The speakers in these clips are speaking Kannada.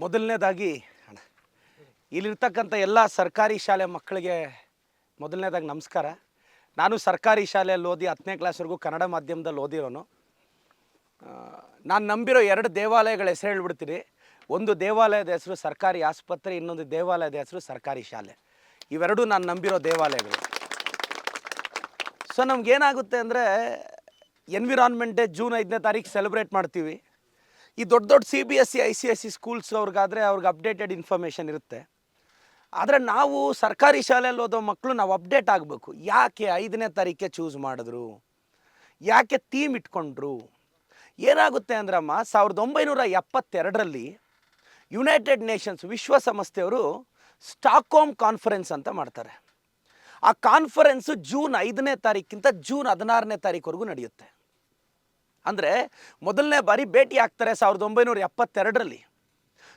ಮೊದಲನೇದಾಗಿ ಇಲ್ಲಿರ್ತಕ್ಕಂಥ ಎಲ್ಲ ಸರ್ಕಾರಿ ಶಾಲೆ ಮಕ್ಕಳಿಗೆ ಮೊದಲನೇದಾಗಿ ನಮಸ್ಕಾರ. ನಾನು ಸರ್ಕಾರಿ ಶಾಲೆಯಲ್ಲಿ ಓದಿ ಹತ್ತನೇ ಕ್ಲಾಸ್ವರೆಗೂ ಕನ್ನಡ ಮಾಧ್ಯಮದಲ್ಲಿ ಓದಿರೋನು. ನಾನು ನಂಬಿರೋ ಎರಡು ದೇವಾಲಯಗಳ ಹೆಸರು ಹೇಳ್ಬಿಡ್ತೀನಿ. ಒಂದು ದೇವಾಲಯದ ಹೆಸರು ಸರ್ಕಾರಿ ಆಸ್ಪತ್ರೆ, ಇನ್ನೊಂದು ದೇವಾಲಯದ ಹೆಸರು ಸರ್ಕಾರಿ ಶಾಲೆ. ಇವೆರಡೂ ನಾನು ನಂಬಿರೋ ದೇವಾಲಯಗಳು. ಸೊ ನಮ್ಗೇನಾಗುತ್ತೆ ಅಂದರೆ ಎನ್ವಿರಾನ್ಮೆಂಟ್ ಡೇ ಜೂನ್ ಐದನೇ ತಾರೀಕು ಸೆಲೆಬ್ರೇಟ್ ಮಾಡ್ತೀವಿ. ಈ ದೊಡ್ಡ ದೊಡ್ಡ C B S C I C S C schools ಅವ್ರಿಗಾದರೆ ಅವ್ರಿಗೆ ಅಪ್ಡೇಟೆಡ್ ಇನ್ಫಾರ್ಮೇಷನ್ ಇರುತ್ತೆ. ಆದರೆ ನಾವು ಸರ್ಕಾರಿ ಶಾಲೆಯಲ್ಲಿ ಓದೋ ಮಕ್ಕಳು ನಾವು ಅಪ್ಡೇಟ್ ಆಗಬೇಕು. ಯಾಕೆ ಐದನೇ ತಾರೀಕೆ ಚೂಸ್ ಮಾಡಿದ್ರು? ಯಾಕೆ ಥೀಮ್ ಇಟ್ಕೊಂಡ್ರು? ಏನಾಗುತ್ತೆ ಅಂದ್ರಮ್ಮ, ಸಾವಿರದ ಒಂಬೈನೂರ ಎಪ್ಪತ್ತೆರಡರಲ್ಲಿ ಯುನೈಟೆಡ್ ನೇಷನ್ಸ್ ವಿಶ್ವಸಂಸ್ಥೆಯವರು ಸ್ಟಾಕ್ಹೋಮ್ ಕಾನ್ಫರೆನ್ಸ್ ಅಂತ ಮಾಡ್ತಾರೆ. ಆ ಕಾನ್ಫರೆನ್ಸು ಜೂನ್ ಐದನೇ ತಾರೀಕಿಂತ ಜೂನ್ ಹದಿನಾರನೇ ತಾರೀಕುವರೆಗೂ ನಡೆಯುತ್ತೆ. ಅಂದರೆ ಮೊದಲನೇ ಬಾರಿ ಭೇಟಿ ಆಗ್ತಾರೆ ಸಾವಿರದ ಒಂಬೈನೂರ ಎಪ್ಪತ್ತೆರಡರಲ್ಲಿ.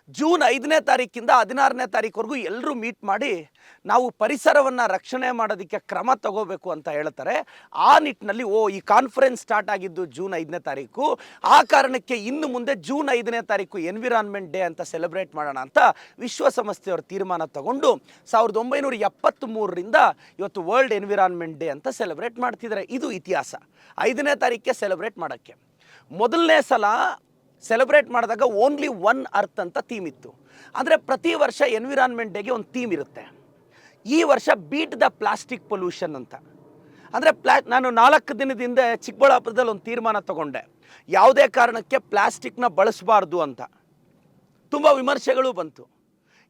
ಜೂನ್ ಐದನೇ ತಾರೀಕಿಂದ ಹದಿನಾರನೇ ತಾರೀಕುವರೆಗೂ ಎಲ್ಲರೂ ಮೀಟ್ ಮಾಡಿ ನಾವು ಪರಿಸರವನ್ನು ರಕ್ಷಣೆ ಮಾಡೋದಕ್ಕೆ ಕ್ರಮ ತಗೋಬೇಕು ಅಂತ ಹೇಳ್ತಾರೆ. ಆ ನಿಟ್ಟಿನಲ್ಲಿ, ಓ, ಈ ಕಾನ್ಫರೆನ್ಸ್ ಸ್ಟಾರ್ಟ್ ಆಗಿದ್ದು ಜೂನ್ ಐದನೇ ತಾರೀಕು. ಆ ಕಾರಣಕ್ಕೆ ಇನ್ನು ಮುಂದೆ ಜೂನ್ ಐದನೇ ತಾರೀಕು ಎನ್ವಿರಾನ್ಮೆಂಟ್ ಡೇ ಅಂತ ಸೆಲೆಬ್ರೇಟ್ ಮಾಡೋಣ ಅಂತ ವಿಶ್ವಸಂಸ್ಥೆಯವರು ತೀರ್ಮಾನ ತಗೊಂಡು ಸಾವಿರದ ಒಂಬೈನೂರ ಎಪ್ಪತ್ತ್ಮೂರರಿಂದ ಇವತ್ತು ವರ್ಲ್ಡ್ ಎನ್ವಿರಾನ್ಮೆಂಟ್ ಡೇ ಅಂತ ಸೆಲೆಬ್ರೇಟ್ ಮಾಡ್ತಿದ್ದಾರೆ. ಇದು ಇತಿಹಾಸ. ಐದನೇ ತಾರೀಕಿಗೆ ಸೆಲೆಬ್ರೇಟ್ ಮಾಡೋಕ್ಕೆ. ಮೊದಲನೇ ಸಲ ಸೆಲೆಬ್ರೇಟ್ ಮಾಡಿದಾಗ ಓನ್ಲಿ ಒನ್ ಅರ್ತ್ ಅಂತ ಥೀಮ್ ಇತ್ತು. ಅಂದರೆ ಪ್ರತಿ ವರ್ಷ ಎನ್ವಿರಾನ್ಮೆಂಟ್ ಡೇಗೆ ಒಂದು ಥೀಮ್ ಇರುತ್ತೆ. ಈ ವರ್ಷ ಬೀಟ್ ದ ಪ್ಲಾಸ್ಟಿಕ್ ಪೊಲ್ಯೂಷನ್ ಅಂತ. ಅಂದರೆ ಪ್ಲಾ, ನಾನು ನಾಲ್ಕು ದಿನದ ಹಿಂದೆ ಚಿಕ್ಕಬಳ್ಳಾಪುರದಲ್ಲಿ ಒಂದು ತೀರ್ಮಾನ ತಗೊಂಡೆ. ಯಾವುದೇ ಕಾರಣಕ್ಕೆ ಪ್ಲಾಸ್ಟಿಕ್ನ ಬಳಸಬಾರ್ದು ಅಂತ. ತುಂಬ ವಿಮರ್ಶೆಗಳು ಬಂತು.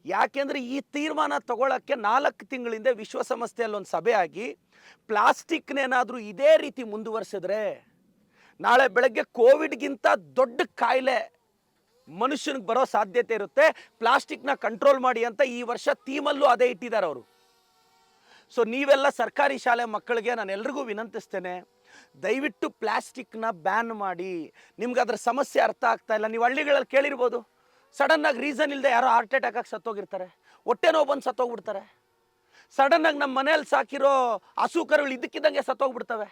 ಯಾಕೆಂದರೆ ಈ ತೀರ್ಮಾನ ತಗೊಳ್ಳೋಕ್ಕೆ ನಾಲ್ಕು ತಿಂಗಳಿಂದ ವಿಶ್ವಸಂಸ್ಥೆಯಲ್ಲಿ ಒಂದು ಸಭೆ ಆಗಿ ಪ್ಲಾಸ್ಟಿಕ್ನೇನಾದರೂ ಇದೇ ರೀತಿ ಮುಂದುವರಿಸಿದ್ರೆ ನಾಳೆ ಬೆಳಗ್ಗೆ ಕೋವಿಡ್ಗಿಂತ ದೊಡ್ಡ ಕಾಯಿಲೆ ಮನುಷ್ಯನಿಗೆ ಬರೋ ಸಾಧ್ಯತೆ ಇರುತ್ತೆ. ಪ್ಲಾಸ್ಟಿಕ್ನ ಕಂಟ್ರೋಲ್ ಮಾಡಿ ಅಂತ ಈ ವರ್ಷ ಥೀಮಲ್ಲೂ ಅದೇ ಇಟ್ಟಿದ್ದಾರೆ ಅವರು. ಸೊ ನೀವೆಲ್ಲ ಸರ್ಕಾರಿ ಶಾಲೆ ಮಕ್ಕಳಿಗೆ ನಾನು ಎಲ್ರಿಗೂ ವಿನಂತಿಸ್ತೇನೆ, ದಯವಿಟ್ಟು ಪ್ಲಾಸ್ಟಿಕ್ನ ಬ್ಯಾನ್ ಮಾಡಿ. ನಿಮ್ಗೆ ಅದರ ಸಮಸ್ಯೆ ಅರ್ಥ ಆಗ್ತಾ ಇಲ್ಲ. ನೀವು ಹಳ್ಳಿಗಳಲ್ಲಿ ಕೇಳಿರ್ಬೋದು. ಸಡನ್ನಾಗಿ ರೀಸನ್ ಇಲ್ಲದೆ ಯಾರೋ ಹಾರ್ಟ್ ಅಟ್ಯಾಕ್ ಆಗಿ ಸತ್ತೋಗಿರ್ತಾರೆ. ಹೊಟ್ಟೆ ನೋವು ಬಂದು ಸತ್ತೋಗ್ಬಿಡ್ತಾರೆ. ಸಡನ್ನಾಗಿ ನಮ್ಮ ಮನೇಲಿ ಸಾಕಿರೋ ಹಸು ಕರುಗಳು ಇದಕ್ಕಿದ್ದಂಗೆ ಸತ್ತೋಗ್ಬಿಡ್ತವೆ.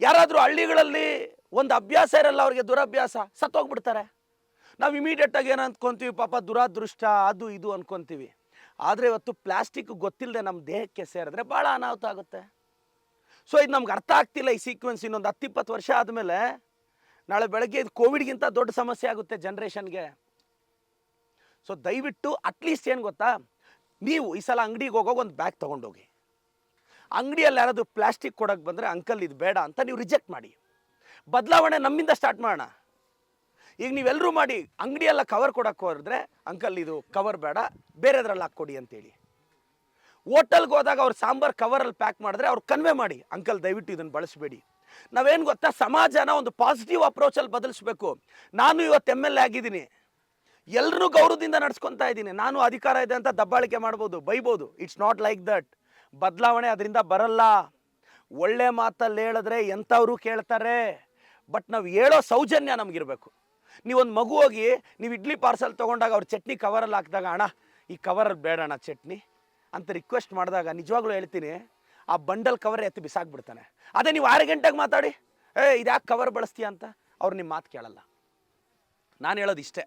ಯಾರಾದರೂ ಹಳ್ಳಿಗಳಲ್ಲಿ ಒಂದು ಅಭ್ಯಾಸ ಇರಲ್ಲ ಅವ್ರಿಗೆ ದುರಭ್ಯಾಸ, ಸತ್ತೋಗ್ಬಿಡ್ತಾರೆ. ನಾವು ಇಮಿಡಿಯೇಟಾಗಿ ಏನು ಅಂದ್ಕೊತೀವಿ ಪಾಪ ದುರಾದೃಷ್ಟ, ಅದು ಇದು ಅಂದ್ಕೊತೀವಿ ಆದರೆ ಇವತ್ತು ಪ್ಲಾಸ್ಟಿಕ್ ಗೊತ್ತಿಲ್ಲದೆ ನಮ್ಮ ದೇಹಕ್ಕೆ ಸೇರಿದ್ರೆ ಭಾಳ ಅನಾಹುತ ಆಗುತ್ತೆ. ಸೊ ಇದು ನಮ್ಗೆ ಅರ್ಥ ಆಗ್ತಿಲ್ಲ ಈ ಸೀಕ್ವೆನ್ಸ್ ಇನ್ನೊಂದು ಹತ್ತಿಪ್ಪತ್ತು ವರ್ಷ ಆದಮೇಲೆ. ನಾಳೆ ಬೆಳಗ್ಗೆ ಇದು ಕೋವಿಡ್ಗಿಂತ ದೊಡ್ಡ ಸಮಸ್ಯೆ ಆಗುತ್ತೆ ಜನ್ರೇಷನ್ಗೆ ಸೊ ದಯವಿಟ್ಟು ಅಟ್ಲೀಸ್ಟ್ ಏನು ಗೊತ್ತಾ? ನೀವು ಈ ಸಲ ಅಂಗಡಿಗೆ ಹೋಗೋ ಒಂದು ಬ್ಯಾಗ್ ತೊಗೊಂಡೋಗಿ. ಅಂಗಡಿಯಲ್ಲಿ ಯಾರಾದರೂ ಪ್ಲಾಸ್ಟಿಕ್ ಕೊಡೋಕ್ಕೆ ಬಂದರೆ, ಅಂಕಲ್, ಇದು ಬೇಡ ಅಂತ ನೀವು ರಿಜೆಕ್ಟ್ ಮಾಡಿ. ಬದಲಾವಣೆ ನಮ್ಮಿಂದ ಸ್ಟಾರ್ಟ್ ಮಾಡೋಣ. ಈಗ ನೀವೆಲ್ಲರೂ ಮಾಡಿ, ಅಂಗಡಿಯೆಲ್ಲ ಕವರ್ ಕೊಡೋಕ್ಕೆ ಹೋದ್ರೆ, ಅಂಕಲ್, ಇದು ಕವರ್ ಬೇಡ, ಬೇರೆದ್ರಲ್ಲಿ ಹಾಕ್ಕೊಡಿ ಅಂತೇಳಿ. ಹೋಟೆಲ್ಗೆ ಹೋದಾಗ ಅವ್ರು ಸಾಂಬಾರ್ ಕವರಲ್ಲಿ ಪ್ಯಾಕ್ ಮಾಡಿದ್ರೆ ಅವ್ರು ಕನ್ವೆ ಮಾಡಿ, ಅಂಕಲ್, ದಯವಿಟ್ಟು ಇದನ್ನು ಬಳಸಬೇಡಿ. ನಾವೇನು ಗೊತ್ತಾ, ಸಮಾಜನ ಒಂದು ಪಾಸಿಟಿವ್ ಅಪ್ರೋಚಲ್ಲಿ ಬದಲಿಸ್ಬೇಕು. ನಾನು ಇವತ್ತು ಎಂ ಎಲ್ ಎ ಆಗಿದ್ದೀನಿ. ಎಲ್ಲರೂ ಗೌರವದಿಂದ ನಡ್ಸ್ಕೊತಾ ಇದ್ದೀನಿ. ನಾನು ಅಧಿಕಾರ ಇದೆ ಅಂತ ದಬ್ಬಾಳಿಕೆ ಮಾಡ್ಬೋದು, ಬೈಬೋದು. ಇಟ್ಸ್ ನಾಟ್ ಲೈಕ್ ದಟ್ ಬದಲಾವಣೆ ಅದರಿಂದ ಬರಲ್ಲ. ಒಳ್ಳೆ ಮಾತಲ್ಲಿ ಹೇಳಿದ್ರೆ ಎಂಥವ್ರು ಕೇಳ್ತಾರೆ? ಬಟ್ ನಾವು ಹೇಳೋ ಸೌಜನ್ಯ ನಮಗಿರಬೇಕು. ನೀವೊಂದು ಮಗು ಹೋಗಿ ನೀವು ಇಡ್ಲಿ ಪಾರ್ಸಲ್ ತೊಗೊಂಡಾಗ ಅವ್ರು ಚಟ್ನಿ ಕವರಲ್ಲಿ ಹಾಕಿದಾಗ, ಅಣ್ಣ, ಈ ಕವರಲ್ಲಿ ಬೇಡ ಅಣ್ಣ ಚಟ್ನಿ. ಅಂತ ರಿಕ್ವೆಸ್ಟ್ ಮಾಡಿದಾಗ ನಿಜವಾಗ್ಲೂ ಹೇಳ್ತೀನಿ, ಆ ಬಂಡಲ್ ಕವರ್ ಎತ್ತಿ ಬಿಸಾಕ್ಬಿಡ್ತಾನೆ. ಅದೇ ನೀವು ಆರು ಗಂಟೆಗೆ ಮಾತಾಡಿ, ಏ, ಇದ್ಯಾಕೆ ಕವರ್ ಬಳಸ್ತೀಯ? ಅಂತ ಅವ್ರು ನಿಮ್ಮ ಮಾತು ಕೇಳಲ್ಲ. ನಾನು ಹೇಳೋದು ಇಷ್ಟೇ.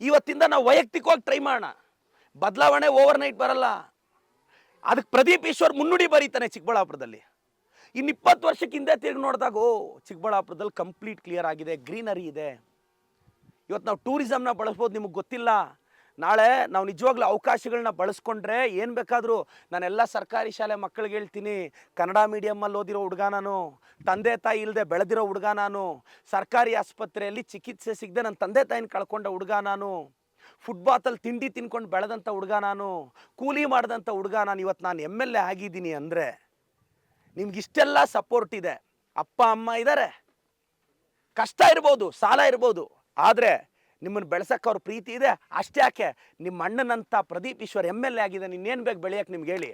ಇವತ್ತಿಂದ ನಾವು ವೈಯಕ್ತಿಕವಾಗಿ ಟ್ರೈ ಮಾಡೋಣ. ಬದಲಾವಣೆ ಓವರ್ ನೈಟ್ ಬರಲ್ಲ. ಅದಕ್ಕೆ ಪ್ರದೀಪ್ ಈಶ್ವರ್ ಮುನ್ನುಡಿ ಬರೀತಾನೆ ಚಿಕ್ಕಬಳ್ಳಾಪುರದಲ್ಲಿ. ಇನ್ನು ಇಪ್ಪತ್ತು ವರ್ಷಕ್ಕೆ ಹಿಂದೆ ತಿರುಗಿ ನೋಡಿದಾಗ, ಓ, ಚಿಕ್ಕಬಳ್ಳಾಪುರದಲ್ಲಿ ಕಂಪ್ಲೀಟ್ ಕ್ಲಿಯರ್ ಆಗಿದೆ, ಗ್ರೀನರಿ ಇದೆ. ಇವತ್ತು ನಾವು ಟೂರಿಸಮ್ನ ಬಳಸ್ಬೋದು, ನಿಮಗೆ ಗೊತ್ತಿಲ್ಲ. ನಾಳೆ ನಾವು ನಿಜವಾಗ್ಲೂ ಅವಕಾಶಗಳನ್ನ ಬಳಸ್ಕೊಂಡ್ರೆ ಏನು ಬೇಕಾದರೂ ನಾನೆಲ್ಲ ಸರ್ಕಾರಿ ಶಾಲೆ ಮಕ್ಕಳಿಗೆ ಹೇಳ್ತೀನಿ. ಕನ್ನಡ ಮೀಡಿಯಮ್ಮಲ್ಲಿ ಓದಿರೋ ಹುಡುಗ ನಾನು, ತಂದೆ ತಾಯಿ ಇಲ್ಲದೆ ಬೆಳೆದಿರೋ ಹುಡುಗ ನಾನು, ಸರ್ಕಾರಿ ಆಸ್ಪತ್ರೆಯಲ್ಲಿ ಚಿಕಿತ್ಸೆ ಸಿಗದೆ ನನ್ನ ತಂದೆ ತಾಯಿನ ಕಳ್ಕೊಂಡ ಹುಡುಗ ನಾನು. ಫುಟ್ಬಾತಲ್ಲಿ ತಿಂಡಿ ತಿನ್ಕೊಂಡು ಬೆಳೆದಂಥ ಹುಡುಗ ನಾನು, ಕೂಲಿ ಮಾಡಿದಂಥ ಹುಡುಗ ನಾನು ಇವತ್ತು ನಾನು ಎಂ ಎಲ್ ಎ ಆಗಿದ್ದೀನಿ ಅಂದರೆ ನಿಮ್ಗಿಷ್ಟೆಲ್ಲ ಸಪೋರ್ಟ್ ಇದೆ. ಅಪ್ಪ, ಅಮ್ಮ ಇದ್ದಾರೆ ಕಷ್ಟ ಇರ್ಬೋದು, ಸಾಲ ಇರ್ಬೋದು. ಆದರೆ ನಿಮ್ಮನ್ನು ಬೆಳೆಸಕ್ಕೆ ಅವ್ರ ಪ್ರೀತಿ ಇದೆ. ಅಷ್ಟೇ ಯಾಕೆ? ನಿಮ್ಮ ಅಣ್ಣನಂತ Pradeep Eshwar M L A ಆಗಿದೆ. ಇನ್ನೇನು ಬೇಕು ಬೆಳೆಯಕ್ಕೆ ನಿಮ್ಗೆ ಹೇಳಿ.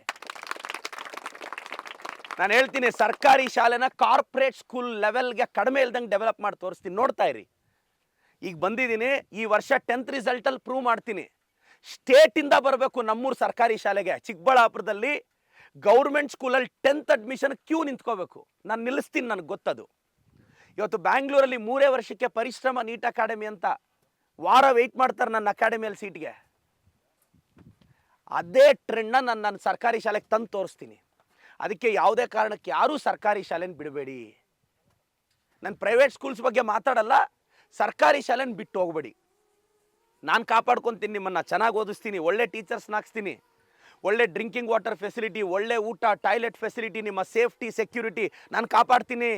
ನಾನು ಹೇಳ್ತೀನಿ, ಸರ್ಕಾರಿ ಶಾಲೆನ ಕಾರ್ಪೊರೇಟ್ ಸ್ಕೂಲ್ ಲೆವೆಲ್ಗೆ ಕಡಿಮೆ ಇಲ್ದಂಗೆ ಡೆವಲಪ್ ಮಾಡಿ ತೋರಿಸ್ತೀನಿ. ನೋಡ್ತಾ ಇರಿ. ಈಗ ಬಂದಿದ್ದೀನಿ, ಈ ವರ್ಷ ಟೆಂತ್ ರಿಸಲ್ಟಲ್ಲಿ ಪ್ರೂವ್ ಮಾಡ್ತೀನಿ. ಸ್ಟೇಟಿಂದ ಬರಬೇಕು ನಮ್ಮೂರು ಸರ್ಕಾರಿ ಶಾಲೆಗೆ, ಚಿಕ್ಕಬಳ್ಳಾಪುರದಲ್ಲಿ ಗೌರ್ಮೆಂಟ್ ಸ್ಕೂಲಲ್ಲಿ ಟೆಂತ್ ಅಡ್ಮಿಷನ್ ಕ್ಯೂ ನಿಂತ್ಕೋಬೇಕು. ನಾನು ನಿಲ್ಲಿಸ್ತೀನಿ ನನಗೆ ಗೊತ್ತದು. ಇವತ್ತು ಬ್ಯಾಂಗ್ಳೂರಲ್ಲಿ ಮೂರೇ ವರ್ಷಕ್ಕೆ ಪರಿಶ್ರಮ ನೀಟ್ ಅಕಾಡೆಮಿ ಅಂತ ವಾರ ವೆಯ್ಟ್ ಮಾಡ್ತಾರೆ ನನ್ನ ಅಕಾಡೆಮಿಯಲ್ಲಿ ಸೀಟ್ಗೆ ಅದೇ ಟ್ರೆಂಡ್ನ ನಾನು ನನ್ನ ಸರ್ಕಾರಿ ಶಾಲೆಗೆ ತಂದು ತೋರಿಸ್ತೀನಿ. ಅದಕ್ಕೆ ಯಾವುದೇ ಕಾರಣಕ್ಕೆ ಯಾರೂ ಸರ್ಕಾರಿ ಶಾಲೆನ ಬಿಡಬೇಡಿ. ನಾನು ಪ್ರೈವೇಟ್ ಸ್ಕೂಲ್ಸ್ ಬಗ್ಗೆ ಮಾತಾಡಲ್ಲ ಸರ್ಕಾರಿ ಶಾಲೆನ ಬಿಟ್ಟು ಹೋಗ್ಬೇಡಿ. ನಾನು ಕಾಪಾಡ್ಕೊತೀನಿ ನಿಮ್ಮನ್ನು, ಚೆನ್ನಾಗಿ ಓದಿಸ್ತೀನಿ, ಒಳ್ಳೆ ಟೀಚರ್ಸ್ನ ಹಾಕ್ಸ್ತೀನಿ. ಒಳ್ಳೆ ಡ್ರಿಂಕಿಂಗ್ ವಾಟರ್ ಫೆಸಿಲಿಟಿ, ಒಳ್ಳೆ ಊಟ, ಟಾಯ್ಲೆಟ್ ಫೆಸಿಲಿಟಿ, ನಿಮ್ಮ ಸೇಫ್ಟಿ, ಸೆಕ್ಯೂರಿಟಿ ನಾನು ಕಾಪಾಡ್ತೀನಿ.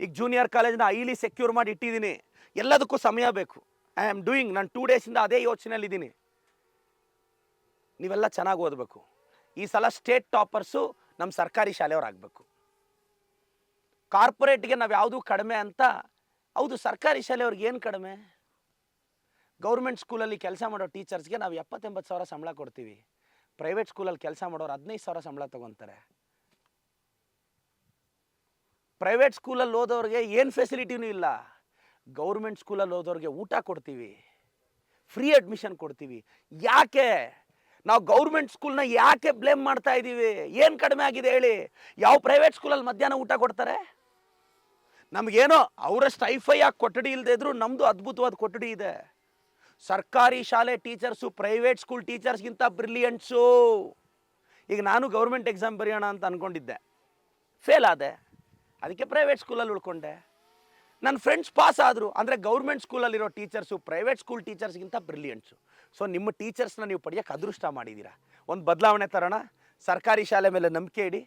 ಈಗ ಜೂನಿಯರ್ ಕಾಲೇಜ್ನ ಐಲಿ ಸೆಕ್ಯೂರ್ ಮಾಡಿ ಇಟ್ಟಿದ್ದೀನಿ. ಎಲ್ಲದಕ್ಕೂ ಸಮಯ ಬೇಕು. ಐ ಆಮ್ ಡೂಯಿಂಗ್ ನಾನು ಟೂ ಡೇಸಿಂದ ಅದೇ ಯೋಚನೆಯಲ್ಲಿದ್ದೀನಿ. ನೀವೆಲ್ಲ ಚೆನ್ನಾಗಿ ಓದಬೇಕು. ಈ ಸಲ ಸ್ಟೇಟ್ ಟಾಪರ್ಸು ನಮ್ಮ ಸರ್ಕಾರಿ ಶಾಲೆಯವರಾಗಬೇಕು ಕಾರ್ಪೊರೇಟ್ಗೆ ನಾವು ಯಾವುದೂ ಕಡಿಮೆ ಅಂತ ಹೌದು, ಸರ್ಕಾರಿ ಶಾಲೆಯವ್ರಿಗೆ ಏನು ಕಡಿಮೆ? ಗೌರ್ಮೆಂಟ್ ಸ್ಕೂಲಲ್ಲಿ ಕೆಲಸ ಮಾಡೋ ಟೀಚರ್ಸ್ಗೆ ನಾವು ಎಪ್ಪತ್ತೆಂಬತ್ತು ಸಾವಿರ ಸಂಬಳ ಕೊಡ್ತೀವಿ. ಪ್ರೈವೇಟ್ ಸ್ಕೂಲಲ್ಲಿ ಕೆಲಸ ಮಾಡೋರು ಹದಿನೈದು ಸಾವಿರ ಸಂಬಳ ತೊಗೊತಾರೆ. ಪ್ರೈವೇಟ್ ಸ್ಕೂಲಲ್ಲಿ ಓದೋರಿಗೆ ಏನು ಫೆಸಿಲಿಟಿನೂ ಇಲ್ಲ. ಗೌರ್ಮೆಂಟ್ ಸ್ಕೂಲಲ್ಲಿ ಓದೋರಿಗೆ ಊಟ ಕೊಡ್ತೀವಿ. ಫ್ರೀ ಅಡ್ಮಿಷನ್ ಕೊಡ್ತೀವಿ. ಯಾಕೆ? ನಾವು ಗೌರ್ಮೆಂಟ್ ಸ್ಕೂಲ್ನ ಯಾಕೆ ಬ್ಲೇಮ್ ಮಾಡ್ತಾ ಇದ್ದೀವಿ ಏನು ಕಡಿಮೆ ಆಗಿದೆ ಹೇಳಿ? ಯಾವ ಪ್ರೈವೇಟ್ ಸ್ಕೂಲಲ್ಲಿ ಮಧ್ಯಾಹ್ನ ಊಟ ಕೊಡ್ತಾರೆ? ನಮಗೇನೋ ಅವರಷ್ಟು ಐಫೈ ಆಗಿ ಕೊಠಡಿ ಇಲ್ಲದೆ ಇದ್ರೂ ನಮ್ಮದು ಅದ್ಭುತವಾದ ಕೊಠಡಿ ಇದೆ. ಸರ್ಕಾರಿ ಶಾಲೆ ಟೀಚರ್ಸು ಪ್ರೈವೇಟ್ ಸ್ಕೂಲ್ ಟೀಚರ್ಸ್ಗಿಂತ ಬ್ರಿಲಿಯಂಟ್ಸು ಈಗ ನಾನು ಗೌರ್ಮೆಂಟ್ ಎಕ್ಸಾಮ್ ಬರೆಯೋಣ ಅಂತ ಅಂದ್ಕೊಂಡಿದ್ದೆ ಫೇಲ್ ಆದೆ. ಅದಕ್ಕೆ ಪ್ರೈವೇಟ್ ಸ್ಕೂಲಲ್ಲಿ ಉಳ್ಕೊಂಡೆ. ನನ್ನ ಫ್ರೆಂಡ್ಸ್ ಪಾಸ್ ಆದರು, ಅಂದರೆ ಗೌರ್ಮೆಂಟ್ ಸ್ಕೂಲಲ್ಲಿರೋ ಟೀಚರ್ಸು ಪ್ರೈವೇಟ್ ಸ್ಕೂಲ್ ಟೀಚರ್ಸ್ಗಿಂತ ಬ್ರಿಲಿಯಂಟ್ಸು ಸೊ ನಿಮ್ಮ ಟೀಚರ್ಸ್ನ ನೀವು ಪಡೆಯೋಕ್ಕೆ ಅದೃಷ್ಟ ಮಾಡಿದ್ದೀರಾ ಒಂದು ಬದಲಾವಣೆ ತರೋಣ. ಸರ್ಕಾರಿ ಶಾಲೆ ಮೇಲೆ ನಂಬಿಕೆ ಇಡಿ.